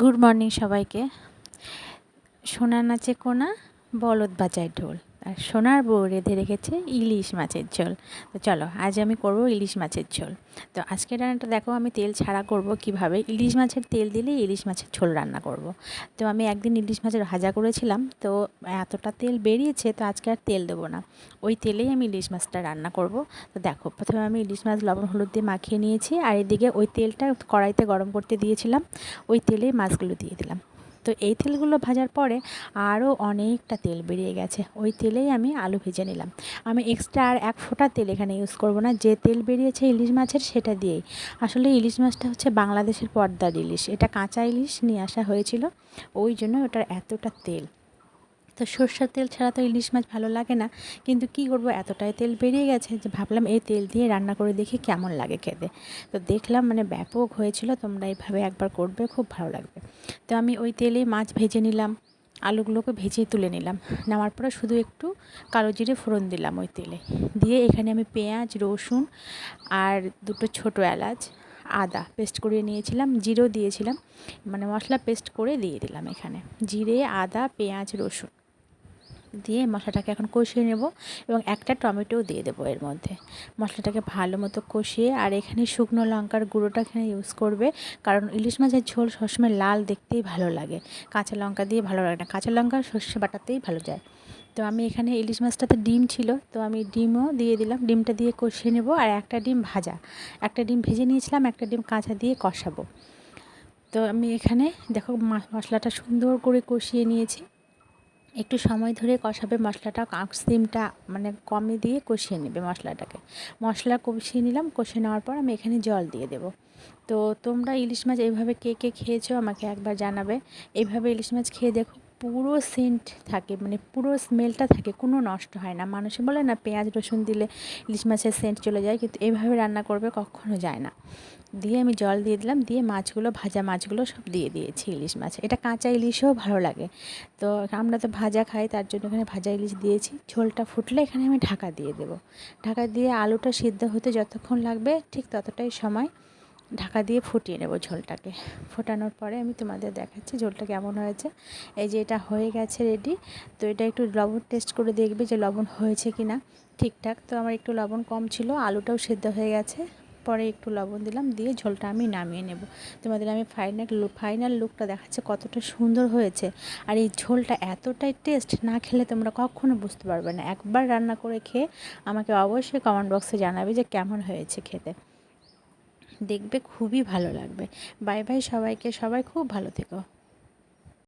Good morning সবাইকে। সোনা নাচে কোনা বলদ বাজায় ঢোল। আর সোনার বউ রেঁধে রেখেছে ইলিশ মাছের ঝোল। তো চলো, আজ আমি করব ইলিশ মাছের ঝোল। তো আজকে রান্নাটা দেখো, আমি তেল ছাড়া করব কীভাবে? ইলিশ মাছের তেল দিলে ইলিশ মাছের ঝোল রান্না করব। তো আমি একদিন ইলিশ মাছের ভাজা করেছিলাম, তো এতটা তেল বেরিয়েছে, তো আজকে আর তেল দেবো না। ওই তেলেই আমি ইলিশ মাছটা রান্না করব। তো দেখো, প্রথমে আমি ইলিশ মাছ লবণ, হলুদ দিয়ে মাখিয়ে নিয়েছি, আর এদিকে ওই তেলটা কড়াইতে গরম করতে দিয়েছিলাম, ওই তেলেই মাছগুলো দিয়ে দিলাম। তো এই তেলগুলো ভাজার পরে আরও অনেকটা তেল বেরিয়ে গেছে। ওই তেলেই আমি আলু ভেজে নিলাম। আমি এক্সট্রা আর এক ফোঁটা তেল এখানে ইউজ করব না। যে তেল বেরিয়েছে ইলিশ মাছের সেটা দিয়েই। আসলে ইলিশ মাছটা হচ্ছে বাংলাদেশের পর্দার ইলিশ। এটা কাঁচা ইলিশ নিয়ে আসা হয়েছিল। ওই জন্য ওটার এতটা তেল। তো সর্ষের তেল ছাড়া তো ইলিশ মাছ ভালো লাগে না। কিন্তু কি করব? এতটাই তেল বেরিয়ে গেছে যে ভাবলাম এই তেল দিয়ে রান্না করে দেখি কেমন লাগে খেতে। তো দেখলাম মানে ব্যাপক হয়েছিল, তোমরা এইভাবে একবার করবে, খুব ভালো লাগবে। তো আমি ওই তেলে মাছ ভেজে নিলাম, আলুগুলোকে ভেজে তুলে নিলাম। নেওয়ার পরে শুধু একটু কালো জিরে ফোড়ন দিলাম ওই তেলে। দিয়ে এখানে আমি পেঁয়াজ, রসুন আর দুটো ছোটো এলাচ, আদা পেস্ট করে নিয়েছিলাম, জিরেও দিয়েছিলাম। মানে মশলা পেস্ট করে দিয়ে দিলাম এখানে। জিরে, আদা, পেঁয়াজ, রসুন। দিয়ে মশলাটাকে এখন কষিয়ে নেব এবং একটা টমেটোও দিয়ে দেবো এর মধ্যে। মশলাটাকে ভালো মতো কষিয়ে আর এখানে শুকনো লঙ্কার গুঁড়োটা এখানে ইউজ করবে কারণ ইলিশ মাছের ঝোল সবসময় লাল দেখতেই ভালো লাগে। কাঁচা লঙ্কা দিয়ে ভালো লাগে না। কাঁচা লঙ্কা সর্ষে বাটাতেই ভালো যায়। তো আমি এখানে ইলিশ মাছটাতে ডিম ছিল, তো আমি ডিমও দিয়ে দিলাম। ডিমটা দিয়ে কষিয়ে নেব আর একটা ডিম ভাজা। একটা ডিম ভেজে নিয়েছিলাম, একটা ডিম কাঁচা দিয়ে কষাবো। তো আমি এখানে দেখো মশলাটা সুন্দর করে কষিয়ে নিয়েছি। একটু সময় ধরে কষাবে মশলাটা সিমটা মানে কমে দিয়ে কষিয়ে নেবে মশলাটাকে। মশলা কষিয়ে নিলাম কষিয়ে নেওয়ার পর আমি এখানে জল দিয়ে দেবো। তো তোমরা ইলিশ মাছ এইভাবে কে কে খেয়েছো আমাকে একবার জানাবে। এইভাবে ইলিশ মাছ খেয়ে দেখো পুরো সেন্ট থাকে মানে পুরো স্মেলটা থাকে, কোনো নষ্ট হয় না। মানুষে বলে না, পেঁয়াজ, রসুন দিলে ইলিশ মাছের সেন্ট চলে যায়, কিন্তু এইভাবে রান্না করবে কখনো যায় না। দিয়ে আমি জল দিয়ে দিলাম, দিয়ে মাছগুলো, ভাজা মাছগুলো সব দিয়ে দিয়েছি ইলিশ মাছ। এটা কাঁচা ইলিশও ভালো লাগে। তো আমরা তো ভাজা খাই, তার জন্য এখানে ভাজা ইলিশ দিয়েছি। ঝোলটা ফুটলে এখানে আমি ঢাকা দিয়ে দেবো। ঢাকা দিয়ে আলুটা সিদ্ধ হতে যতক্ষণ লাগবে, ঠিক ততটাই সময় ঢাকা দিয়ে ফুটিয়ে নেব ঝোলটাকে। ফোটানোর পরে আমি তোমাদের দেখাচ্ছি ঝোলটা কেমন হয়েছে। এই যে এটা হয়ে গেছে রেডি তো এটা একটু লবণ টেস্ট করে দেখবে যে লবণ হয়েছে কি না ঠিকঠাক, তো আমার একটু লবণ কম ছিল, আলুটাও সেদ্ধ হয়ে গেছে। পরে একটু লবণ দিলাম, দিয়ে ঝোলটা আমি নামিয়ে নেব। তোমাদের আমি ফাইনাল ফাইনাল লুকটা দেখাচ্ছে কতটা সুন্দর হয়েছে। আর এই ঝোলটা এতটাই টেস্ট না খেলে তোমরা কখনো বুঝতে পারবে না। একবার রান্না করে খেয়ে আমাকে অবশ্যই কমেন্ট বক্সে জানাবে যে কেমন হয়েছে খেতে। দেখবে খুবই ভালো লাগবে। বাই বাই সবাইকে সবাই খুব ভালো থেকো।